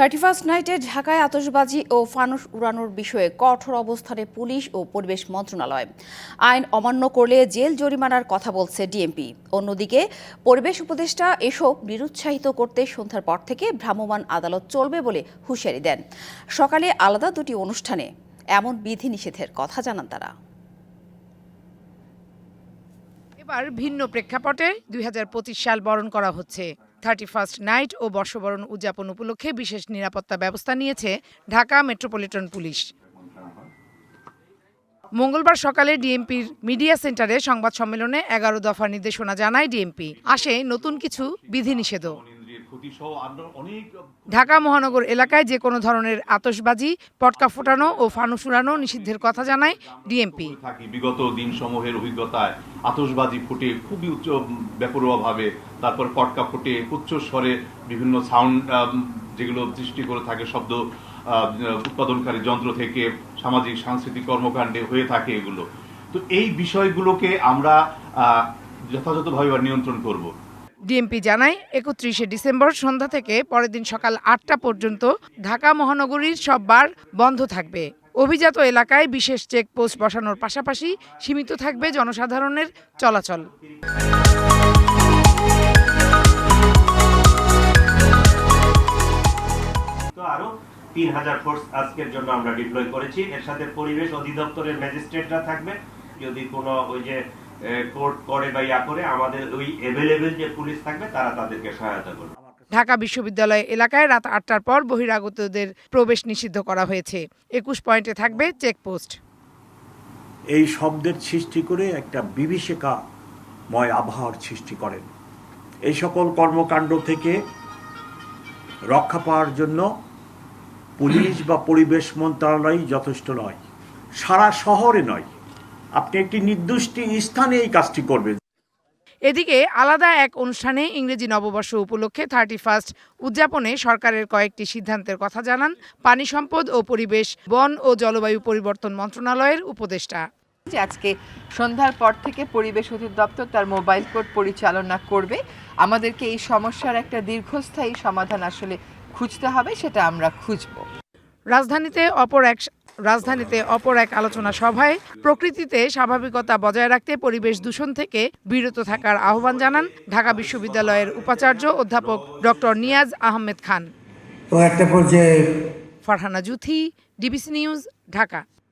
Thirty first নাইটে ঢাকায় আতশবাজি ও ফানুস উড়ানোর বিষয়ে কঠোর অবস্থানে পুলিশ ও পরিবেশ মন্ত্রণালয়। আইন অমান্য করলে জেল জরিমানার কথা বলছে ডিএমপি। অন্যদিকে, পরিবেশ উপদেষ্টা এসব নিরুৎসাহিত করতে সন্ধ্যার পর থেকে ভ্রাম্যমাণ আদালত চলবে বলে হুঁশিয়ারি দেন। সকালে আলাদা দুটি অনুষ্ঠানে এমন বিধিনিষেধের কথা জানান তারা। এবার ভিন্ন প্রেক্ষাপটে দুই হাজার পঁচিশ সাল বরণ করা হচ্ছে। থার্টি ফার্স্ট নাইট ও বর্ষবরণ উদযাপন উপলক্ষে বিশেষ নিরাপত্তা ব্যবস্থা নিয়েছে ঢাকা মেট্রোপলিটন পুলিশ। মঙ্গলবার সকালে ডিএমপির মিডিয়া সেন্টারে সংবাদ সম্মেলনে এগারো দফা নির্দেশনা জানায় ডিএমপি। আসে নতুন কিছু বিধিনিষেধও। ঢাকা মহানগর এলাকায় যে কোনো ধরনের আতশবাজি পটকা ফোটানো ও ফানুস উড়ানো নিষিদ্ধের কথা জানায় ডিএমপি। থাকি বিগত দিনসমূহের অভিজ্ঞতায় আতশবাজি ফুটে খুবই উচ্চ বেপরোয়া তারপর পটকা ফুটে উচ্চ স্বরে বিভিন্ন সাউন্ড যেগুলো সৃষ্টি করে থাকে শব্দ উৎপাদনকারী যন্ত্র থেকে সামাজিক সাংস্কৃতিক কর্মকাণ্ডে হয়ে থাকে এগুলো। তো এই বিষয়গুলোকে আমরা আহ, যথাযথভাবে নিয়ন্ত্রণ করব। ডিএমপি জানায়, একত্রিশে ডিসেম্বর সন্ধ্যা থেকে পরের দিন সকাল আটটা পর্যন্ত ঢাকা মহানগরীর সব বার বন্ধ থাকবে। অভিজাত এলাকায় বিশেষ চেকপোস্ট বসানোর পাশাপাশি সীমিত থাকবে জনসাধারণের চলাচল। তিন হাজার ফোর্স আজকের জন্য আমরা ডিপ্লয় করেছি। এর সাথে পরিবেশ অধিদপ্তরের ম্যাজিস্ট্রেটরা থাকবে। যদি কোনো ওই যে কোর্ট করে বা ইয়া করে আমাদের ওই এভেলেবেল যে পুলিশ থাকবে তারা তাদেরকে সহায়তা করবে। ঢাকা বিশ্ববিদ্যালয় এলাকায় রাত আটটার পর বহিরাগতদের প্রবেশ নিষিদ্ধ করা হয়েছে। একুশ পয়েন্টে থাকবে চেকপোস্ট। এই শব্দের সৃষ্টি করে একটা বিভীষিকাময় আবহাওয়ার সৃষ্টি করেন। এই সকল কর্মকাণ্ড থেকে রক্ষা পাওয়ার জন্য পুলিশ বা পরিবেশ মন্ত্রণালয় যথেষ্ট নয় সারা শহরে নয় আপনি একটি নির্দিষ্ট স্থানে এই কাজটি করবেন। এদিকে আলাদা এক অনুষ্ঠানে ইংরেজি নববর্ষ উপলক্ষে থার্টি ফার্স্ট উদযাপনে সরকারের কয়েকটি সিদ্ধান্তের কথা জানান পানি সম্পদ ও পরিবেশ বন ও জলবায়ু পরিবর্তন মন্ত্রণালয়ের উপদেষ্টা। যে আজকে সন্ধ্যার পর থেকে পরিবেশ অধিদপ্তর তার মোবাইল কোর্ট পরিচালনা করবে। আমাদেরকে এই সমস্যার একটা দীর্ঘস্থায়ী সমাধান আসলে খুঁজতে হবে সেটা আমরা খুঁজবো। রাজধানীতে অপর এক রাজধানীতে অপর এক আলোচনা সভায় প্রকৃতিতে স্বাভাবিকতা বজায় রাখতে পরিবেশ দূষণ থেকে বিরত থাকার আহ্বান জানান ঢাকা বিশ্ববিদ্যালয়ের উপাচার্য অধ্যাপক ডক্টর নিয়াজ আহমেদ খান। তো একটা পর্যায়ে ফারহানা জুথি ডিবিসি নিউজ ঢাকা।